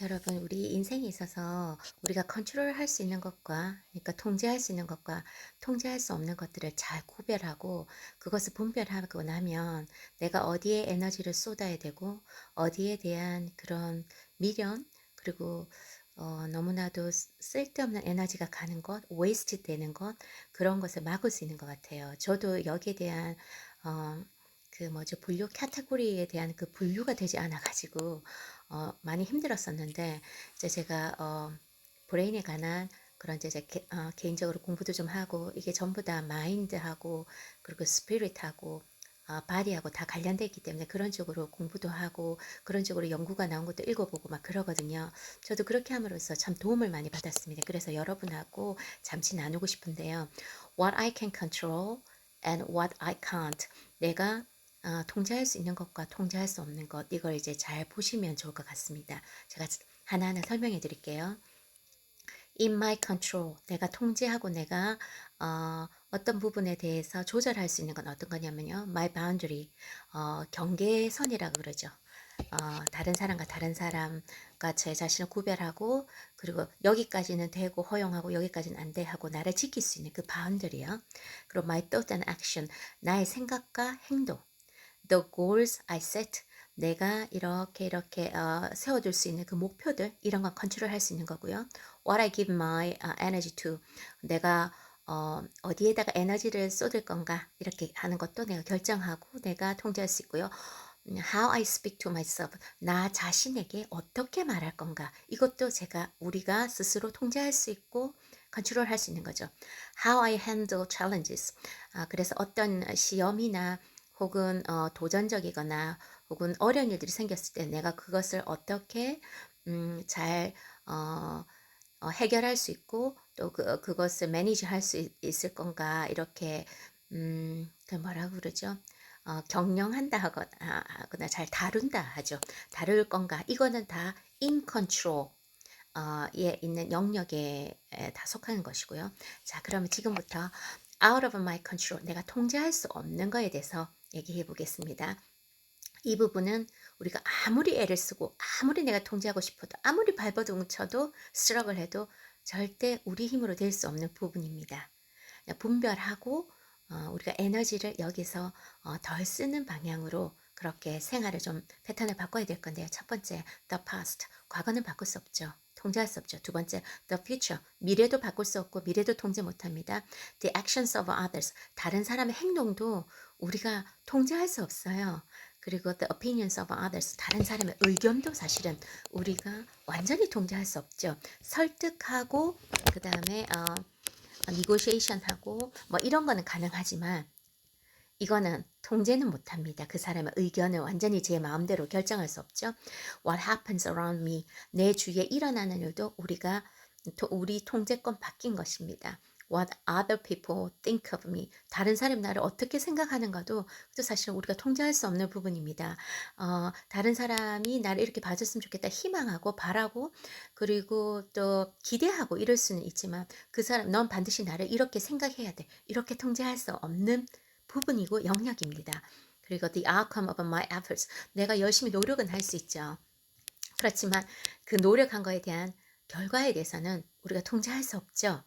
여러분, 우리 인생에 있어서 우리가 컨트롤 할 수 있는 것과, 그러니까 통제할 수 있는 것과 통제할 수 없는 것들을 잘 구별하고 그것을 분별하고 나면 내가 어디에 에너지를 쏟아야 되고 어디에 대한 그런 미련, 그리고 어, 너무나도 쓰- 쓸데없는 에너지가 가는 것, 웨이스트 되는 것, 그런 것을 막을 수 있는 것 같아요. 저도 여기에 대한 어, 그 뭐죠 분류 카테고리에 대한 그 분류가 되지 않아 가지고 어, 많이 힘들었었는데 이제 제가 어, 브레인에 관한 그런 이제 제 개, 어, 개인적으로 공부도 좀 하고 이게 전부 다 마인드하고 그리고 스피릿하고 어, 바디하고 다 관련돼 있기 때문에 그런 쪽으로 공부도 하고 그런 쪽으로 연구가 나온 것도 읽어보고 막 그러거든요. 저도 그렇게 함으로써 참 도움을 많이 받았습니다. 그래서 여러분하고 잠시 나누고 싶은데요. What I can control and what I can't. 내가 어, 통제할 수 있는 것과 통제할 수 없는 것 이걸 이제 잘 보시면 좋을 것 같습니다. 제가 하나하나 설명해 드릴게요. In my control, 내가 통제하고 내가 어, 어떤 부분에 대해서 조절할 수 있는 건 어떤 거냐면요. My boundary, 어, 경계선이라고 그러죠. 어, 다른 사람과 다른 사람과 제 자신을 구별하고 그리고 여기까지는 되고 허용하고 여기까지는 안 돼 하고 나를 지킬 수 있는 그 바운더리요. 그리고 my thought and action, 나의 생각과 행동. The goals I set, 내가 이렇게 이렇게 어, 세워둘 수 있는 그 목표들 이런 건 컨트롤 할 수 있는 거고요. What I give my uh, energy to, 내가 어, 어디에다가 에너지를 쏟을 건가 이렇게 하는 것도 내가 결정하고 내가 통제할 수 있고요. 음, How I speak to myself, 나 자신에게 어떻게 말할 건가 이것도 제가 우리가 스스로 통제할 수 있고 컨트롤 할 수 있는 거죠. How I handle challenges, 아, 그래서 어떤 시험이나 혹은 어, 도전적이거나 혹은 어려운 일들이 생겼을 때 내가 그것을 어떻게 음, 잘 어, 어, 해결할 수 있고 또 그, 그것을 매니지 할 수 있을 건가 이렇게 음, 그 뭐라고 그러죠? 어, 경영한다 하거나, 하거나 잘 다룬다 하죠. 다룰 건가 이거는 다 in control 어,에 있는 영역에 에, 다 속하는 것이고요. 자, 그러면 지금부터 out of my control 내가 통제할 수 없는 거에 대해서 얘기해 보겠습니다. 이 부분은 우리가 아무리 애를 쓰고 아무리 내가 통제하고 싶어도 아무리 발버둥 쳐도 스트럭을 해도 절대 우리 힘으로 될 수 없는 부분입니다. 분별하고 어, 우리가 에너지를 여기서 어, 덜 쓰는 방향으로 그렇게 생활을 좀 패턴을 바꿔야 될 건데요. 첫 번째, the past. 과거는 바꿀 수 없죠. 통제할 수 없죠. 두 번째, the future. 미래도 바꿀 수 없고 미래도 통제 못 합니다. the actions of others. 다른 사람의 행동도 우리가 통제할 수 없어요. 그리고 the opinions of others. 다른 사람의 의견도 사실은 우리가 완전히 통제할 수 없죠. 설득하고 그 다음에 어, negotiation 하고 뭐 이런 거는 가능하지만 이거는 통제는 못합니다. 그 사람의 의견을 완전히 제 마음대로 결정할 수 없죠. What happens around me 내 주위에 일어나는 일도 우리가 또 우리 통제권 바뀐 것입니다. What other people think of me 다른 사람 나를 어떻게 생각하는가도 또 사실 우리가 통제할 수 없는 부분입니다. 어, 다른 사람이 나를 이렇게 봐줬으면 좋겠다 희망하고 바라고 그리고 또 기대하고 이럴 수는 있지만 그 사람 넌 반드시 나를 이렇게 생각해야 돼 이렇게 통제할 수 없는 부분이고 영역입니다. 그리고 the outcome of my efforts. 내가 열심히 노력은 할 수 있죠. 그렇지만 그 노력한 거에 대한 결과에 대해서는 우리가 통제할 수 없죠.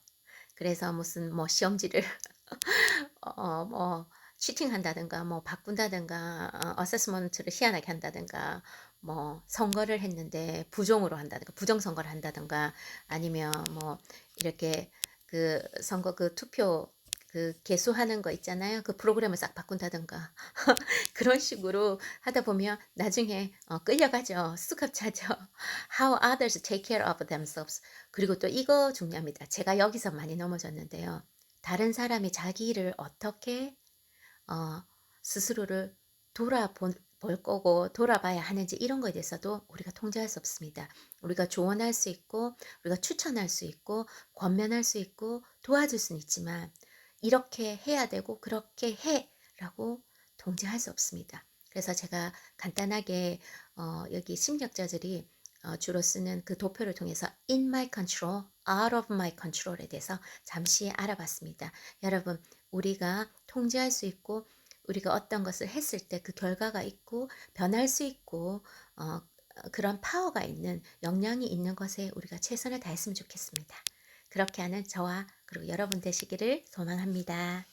그래서 무슨 뭐 시험지를 어 뭐 치팅한다든가 뭐 바꾼다든가 어, 어세스먼트를 희한하게 한다든가 뭐 선거를 했는데 부정으로 한다든가 부정 선거를 한다든가 아니면 뭐 이렇게 그 선거 그 투표 그 개수하는 거 있잖아요. 그 프로그램을 싹 바꾼다든가 그런 식으로 하다 보면 나중에 어, 끌려가죠. 수갑 차죠. How others take care of themselves. 그리고 또 이거 중요합니다. 제가 여기서 많이 넘어졌는데요. 다른 사람이 자기 일을 어떻게 어, 스스로를 돌아볼 볼 거고 돌아봐야 하는지 이런 거에 대해서도 우리가 통제할 수 없습니다. 우리가 조언할 수 있고 우리가 추천할 수 있고 권면할 수 있고 도와줄 수는 있지만 이렇게 해야 되고 그렇게 해라고 통제할 수 없습니다. 그래서 제가 간단하게 어, 여기 심리학자들이 어, 주로 쓰는 그 도표를 통해서 in my control, out of my control에 대해서 잠시 알아봤습니다. 여러분, 우리가 통제할 수 있고 우리가 어떤 것을 했을 때 그 결과가 있고 변할 수 있고 어, 어 그런 파워가 있는 역량이 있는 것에 우리가 최선을 다했으면 좋겠습니다. 그렇게 하는 저와 그리고 여러분 되시기를 소망합니다.